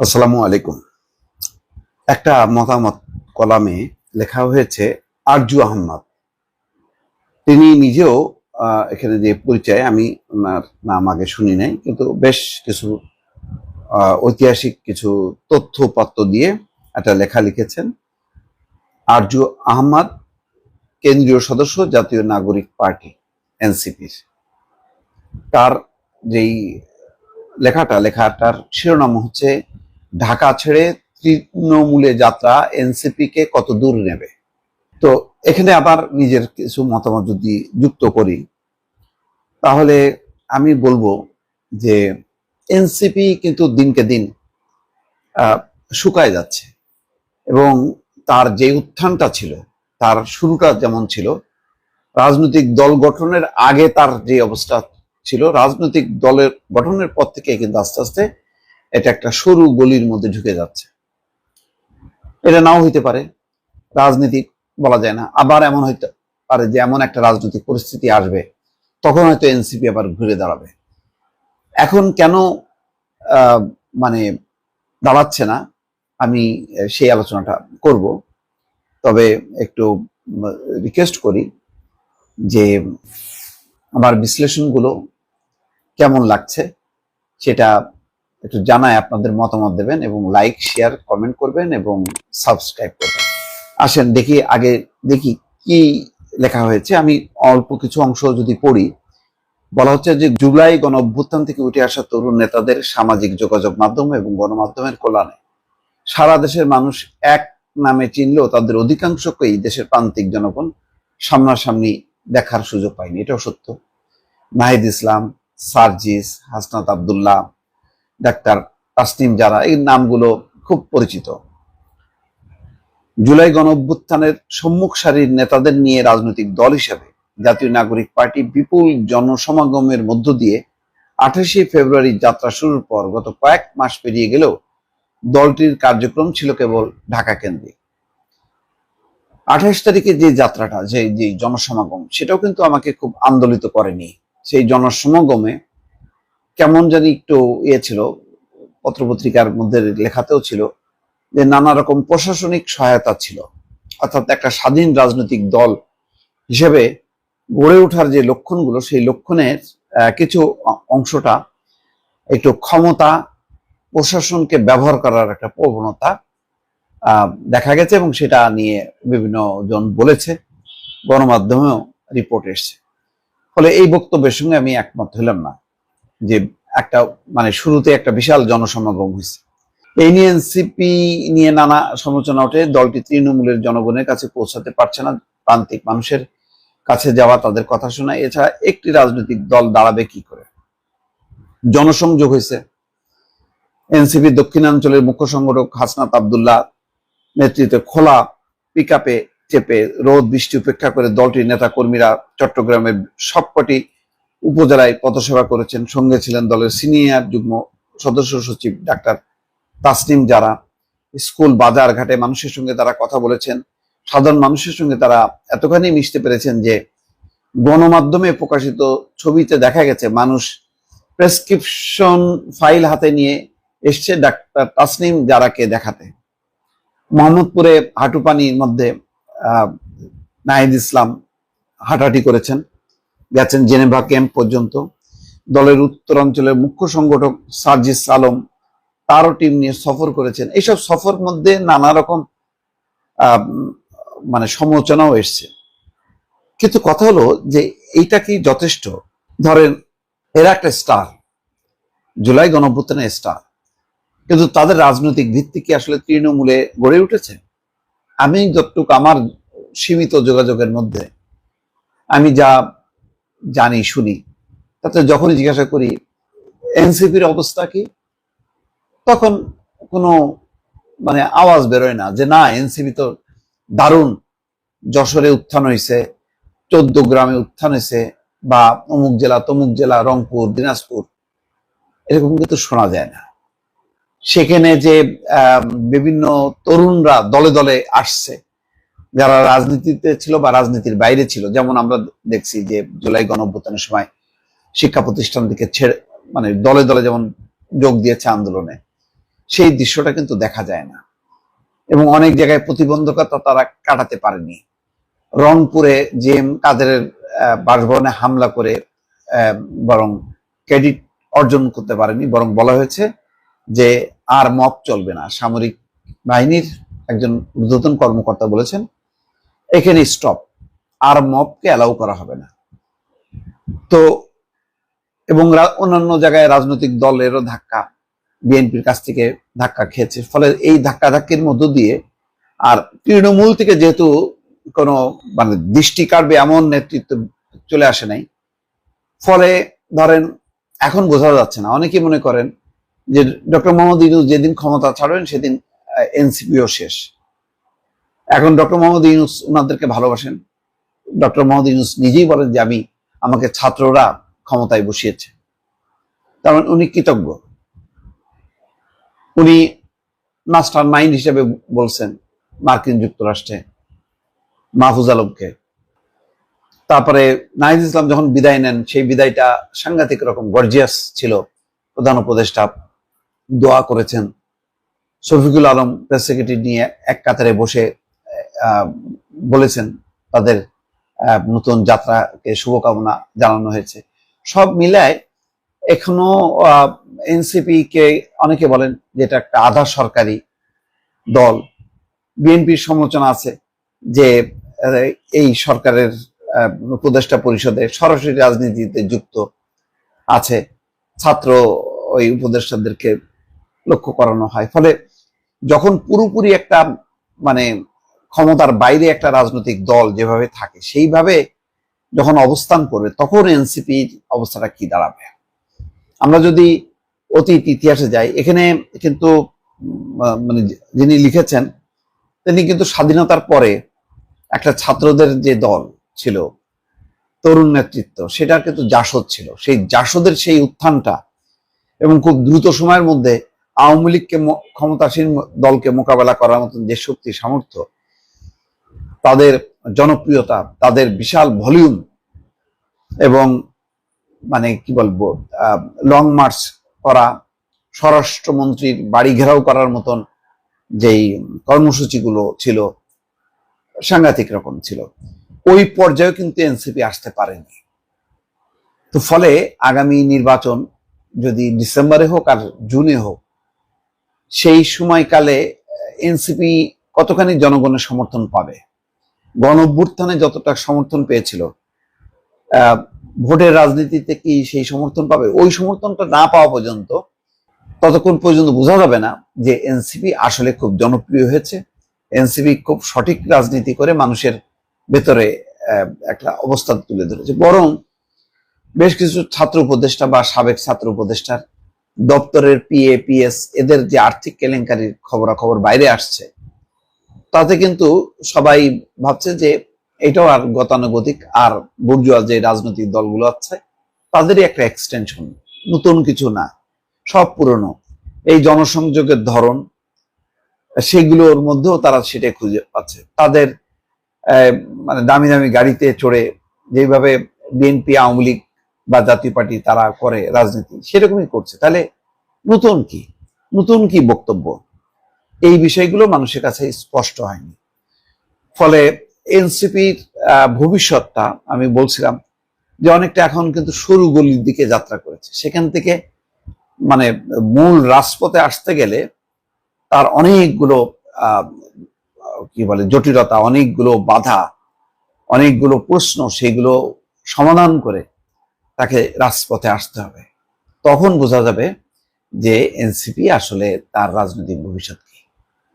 আসসালামু আলাইকুম। একটা মতামত কলামে লেখা হয়েছে, আরজু আহমদ তিনি নিজেও এখানে যে পরিচয়, আমি ওনার নাম আগে শুনি নাই, কিন্তু বেশ কিছু ঐতিহাসিক কিছু তথ্যপত্র দিয়ে একটা লেখা লিখেছেন। আরজু আহমদ কেন্দ্রীয় সদস্য জাতীয় নাগরিক পার্টি, এনসিপির। তার যেই লেখাটা, লেখাটার শিরোনাম হচ্ছে ঢাকা ছেড়ে তৃণমূলে যাত্রা এনসিপি কে কত দূর নেবে? তো এখানে আবার নিজের কিছু মতামত যদি যুক্ত করি, তাহলে আমি বলব যে এনসিপি কিন্তু দিনকে দিন শুকায় যাচ্ছে এবং তার যে উত্থানটা ছিল, তার শুরুটা যেমন ছিল, রাজনৈতিক দল গঠনের আগে তার যে অবস্থা ছিল, রাজনৈতিক দলের গঠনের পর থেকে কিন্তু আস্তে আস্তে এটা একটা সরু গলির মধ্যে ঢুকে যাচ্ছে। এটা নাও হইতে পারে, রাজনীতি বলা যায় না। আবার এমন হইতে পারে যে এমন একটা রাজনৈতিক পরিস্থিতি আসবে, তখন হয়তো এনসিপি আবার ঘুরে দাঁড়াবে। এখন কেন মানে দাঁড়াচ্ছে না, আমি সেই আলোচনাটা করব। তবে একটু রিকোয়েস্ট করি যে আমার বিশ্লেষণগুলো কেমন লাগছে, সেটা একটু জানায় আপনাদের মতামত দেবেন এবং লাইক শেয়ার কমেন্ট করবেন এবং সাবস্ক্রাইব করবেন। আসেন, দেখি আগে দেখি কি লেখা হয়েছে। আমি অল্প কিছু অংশ যদি পড়ি, বলা হচ্ছে যে জুলাই গণ অভ্যুত্থান থেকে উঠে আসা তরুণ নেতাদের সামাজিক যোগাযোগ মাধ্যম এবং গণমাধ্যমের কল্যাণে। সারা দেশের মানুষ এক নামে চিনলেও তাদের অধিকাংশকেই দেশের প্রান্তিক জনগণ সামনাসামনি দেখার সুযোগ পায়নি। এটাও সত্য। নাহিদ ইসলাম, সার্জিস, হাসনাত আবদুল্লাহ ডাক্তার তাসনিম যারা এই নামগুলো খুব পরিচিত। জুলাই গণ অভ্যুত্থানের সম্মুখ সারির নেতাদের নিয়ে রাজনৈতিক দল হিসেবে জাতীয় নাগরিক পার্টি বিপুল জনসমাগমের মধ্য দিয়ে আঠাশে ফেব্রুয়ারি যাত্রা শুরুর পর গত কয়েক মাস পেরিয়ে গেলেও দলটির কার্যক্রম ছিল কেবল ঢাকা কেন্দ্রিক। আঠাশ তারিখে যে যাত্রাটা, যে যে জনসমাগম, সেটাও কিন্তু আমাকে খুব আন্দোলিত করেনি। সেই জনসমাগমে কেমন জানি একটু ইয়ে ছিল, পত্রপত্রিকার মধ্যে লেখাতেও ছিল, যে নানা রকম প্রশাসনিক সহায়তা ছিল। অর্থাৎ একটা স্বাধীন রাজনৈতিক দল হিসেবে গড়ে ওঠার যে লক্ষণগুলো, সেই লক্ষণের কিছু অংশটা একটু ক্ষমতা প্রশাসনকে ব্যবহার করার একটা প্রবণতা দেখা গেছে এবং সেটা নিয়ে বিভিন্ন জন বলেছে, গণমাধ্যমেও রিপোর্ট এসছে। ফলে এই বক্তব্যের সঙ্গে আমি একমত হলাম না। যে একটা মানে শুরুতে একটা বিশাল জনসমাগম হয়েছে। এই নিয়ে এনসিপি নিয়ে নানা সমালোচনা ওঠে। দলটি তৃণমূলের জনগণের কাছে পৌঁছাতে পারছে না। প্রান্তিক মানুষের কাছে যাওয়া তাদের কথা শোনা এছাড়া একটি রাজনৈতিক দল দাঁড়াবে কি করে? জনসংযোগ হয়েছে। এনসিপি দক্ষিণাঞ্চলের মুখ্য সংগঠক হাসনাত আবদুল্লাহ নেতৃত্বে খোলা পিক চেপে রোদ বৃষ্টি উপেক্ষা করে দলটির নেতা কর্মীরা চট্টগ্রামের সবকটি উপজেলায় পথসেবা করেছেন সঙ্গে ছিলেন দলের সিনিয়র যুগ্ম সদস্য সচিব ডাক্তার তাসনিম যারা স্কুল বাজার ঘাটে মানুষের সঙ্গে তারা কথা বলেছেন। সাধারণ মানুষের সঙ্গে তারা এতখানি মিশতে পেরেছেন যে গণমাধ্যমে প্রকাশিত ছবিতে দেখা গেছে মানুষ প্রেসক্রিপশন ফাইল হাতে নিয়ে এসছে ডাক্তার তাসনিম যারাকে দেখাতে। মোহাম্মদপুরে হাটুপানির মধ্যে আহ, নাহিদ ইসলাম হাঁটাহাঁটি করেছেন। গেছেন জেনেভা ক্যাম্প পর্যন্ত। দলের উত্তরাঞ্চলের মুখ্য সংগঠক সার্জিস আলম তারও টিম নিয়ে সফর করেছেন। এইসব সফর মধ্যে নানা রকম মানে সমালোচনাও এসছে। কিন্তু কথা হলো যে এইটা কি যথেষ্ট? ধরেন, এরা একটা স্টার জুলাই গণঅভ্যুত্থানের স্টার কিন্তু তাদের রাজনৈতিক ভিত্তি কি আসলে তৃণমূলে গড়ে উঠেছে? আমি যতটুকু আমার সীমিত যোগাযোগের মধ্যে, আমি যা জানি, শুনি। তাতে যখনই জিজ্ঞাসা করি, এনসিপির অবস্থা কি? তখন কোনো মানে আওয়াজ বেরোয় না যে, না, এনসিপি তো দারুণ। যশোরে উত্থান হয়েছে চোদ্দ গ্রামে উত্থান হয়েছে বা অমুক জেলা, তমুক জেলা, রংপুর, দিনাজপুর। এরকম কিন্তু শোনা যায় না। সেখানে যে বিভিন্ন তরুণরা দলে দলে আসছে যারা রাজনীতিতে ছিল বা রাজনীতির বাইরে ছিল, যেমন আমরা দেখছি যে জুলাই গণঅভ্যুত্থানের সময় শিক্ষা প্রতিষ্ঠান থেকে ছেড়ে মানে দলে দলে যেমন যোগ দিয়েছে আন্দোলনে, সেই দৃশ্যটা কিন্তু দেখা যায় না। এবং অনেক জায়গায় প্রতিবন্ধকতা তারা কাটাতে পারেনি। রংপুরে জেম কাদের বাসভবনে হামলা করে বরং ক্রেডিট অর্জন করতে পারেনি, বরং বলা হয়েছে যে আর মপ চলবে না। সামরিক বাহিনীর একজন ঊর্ধ্বতন কর্মকর্তা বলেছেন এখানে স্টপ আর মপকে অ্যালাউ করা হবে না। তো, এবং অন্যান্য জায়গায় রাজনৈতিক দলেরও ধাক্কা, বিএনপির কাছ থেকে ধাক্কা খেয়েছে। ফলে এই ধাক্কা ধাক্কির মধ্য দিয়ে আর তৃণমূল থেকে যেহেতু কোনো মানে দৃষ্টি কাটবে এমন নেতৃত্ব চলে আসে নাই। ফলে ধরেন, এখন বোঝা যাচ্ছে না। অনেকেই মনে করেন যে ডক্টর মোহাম্মদ ইউনুস যেদিন ক্ষমতা ছাড়বেন, সেদিন এনসিপিও শেষ। এখন ডক্টর মোহাম্মদ ইউনুস ওনাদেরকে ভালোবাসেন। ডক্টর মোহাম্মদ ইউনুস নিজেই বলেন যে, আমি, আমাকে ছাত্ররা ক্ষমতায় বসিয়েছে। তার মানে উনি কৃতজ্ঞ। উনি মাস্টার মাইন্ড হিসেবে বলছেন মার্কিন যুক্তরাষ্ট্রে, মাহফুজ আলমকে। তারপরে নাহিদ ইসলাম যখন বিদায় নেন, সেই বিদায়টা সাংঘাতিক রকম, গর্জিয়াস ছিল। প্রধান উপদেষ্টা দোয়া করেছেন। শফিকুল আলম প্রেস সেক্রেটারি নিয়ে এক কাতারে বসে বলেছেন তাদের নতুন যাত্রাকে শুভকামনা জানানো হয়েছে। সব মিলায় এখনও এনসিপি কে অনেকে বলেন যে এটা একটা আধা সরকারি দল। বিএনপির সমালোচনা আছে যে এই সরকারের উপদেষ্টা পরিষদে সরাসরি রাজনীতিতে যুক্ত আছে। ছাত্র ওই উপদেষ্টাদেরকে লক্ষ্য করানো হয়। ফলে যখন পুরোপুরি একটা মানে ক্ষমতার বাইরে একটা রাজনৈতিক দল যেভাবে থাকে, সেইভাবে যখন অবস্থান করবে, তখন এনসিপির অবস্থাটা কি দাঁড়াবে? আমরা যদি অতীত ইতিহাসে যাই, এখানে কিন্তু মানে যিনি লিখেছেন, তিনি কিন্তু স্বাধীনতার পরে একটা ছাত্রদের যে দল ছিল, তরুণ নেতৃত্ব সেটা কিন্তু জাসদ ছিল। সেই জাসদের সেই উত্থানটা এবং খুব দ্রুত সময়ের মধ্যে আওয়ামী লীগকে ক্ষমতাসীন দলকে মোকাবেলা করার মতন যে শক্তি, সামর্থ্য তাদের জনপ্রিয়তা, তাদের বিশাল ভলিউম এবং মানে কি বলব লং মার্চ করা, স্বরাষ্ট্রমন্ত্রীর বাড়ি ঘেরাও করার মতন যেই কর্মসূচিগুলো ছিল, সাংঘাতিক রকম ছিল। ওই পর্যায়ে কিন্তু এনসিপি আসতে পারেনি। তো ফলে আগামী নির্বাচন যদি ডিসেম্বরে হোক আর জুনে হোক, সেই সময়কালে এনসিপি কতখানি জনগণের সমর্থন পাবে? গণ অভ্যুত্থানে যতটা সমর্থন পেয়েছিল ভোটের রাজনীতিতে কি সেই সমর্থন পাবে? ওই সমর্থনটা না পাওয়া পর্যন্ত, ততক্ষণ পর্যন্ত বোঝা যাবে না যে এনসিপি আসলে খুব জনপ্রিয় হয়েছে। এনসিপি খুব সঠিক রাজনীতি করে মানুষের ভেতরে একটা অবস্থান তুলে ধরেছে। বরং বেশ কিছু ছাত্র উপদেষ্টা বা সাবেক ছাত্র উপদেষ্টার দপ্তরের পিএ পিএস এদের যে আর্থিক কেলেঙ্কারির খবরাখবর বাইরে আসছে তাতে কিন্তু সবাই ভাবছে যে এটাও আর গতানুগতিক, আর বুর্জুয়া যে রাজনৈতিক দলগুলো আছে, তাদেরই একটা এক্সটেনশন নতুন কিছু না, সব পুরনো। এই জনসংযোগের ধরন সেগুলোর মধ্যেও তারা সেটা খুঁজে পাচ্ছে। তাদের মানে দামি দামি গাড়িতে চড়ে যেভাবে বিএনপি আওয়ামী লীগ বা জাতীয় পার্টি তারা করে রাজনীতি, সেরকমই করছে। তাহলে নতুন কি? নতুন কি বক্তব্য? এই বিষয়গুলো মানুষের কাছে স্পষ্ট হয়নি। ফলে এনসিপির ভবিষ্যৎটা আমি বলছিলাম যে অনেকটা এখন কিন্তু সরু গলির দিকে যাত্রা করেছে। সেখান থেকে মানে মূল রাজপথে আসতে গেলে তার অনেকগুলো কি বলে, জটিলতা, অনেকগুলো বাধা, অনেকগুলো প্রশ্ন সেগুলো সমাধান করে তাকে রাজপথে আসতে হবে। তখন বোঝা যাবে যে এনসিপি আসলে তার রাজনৈতিক ভবিষ্যৎ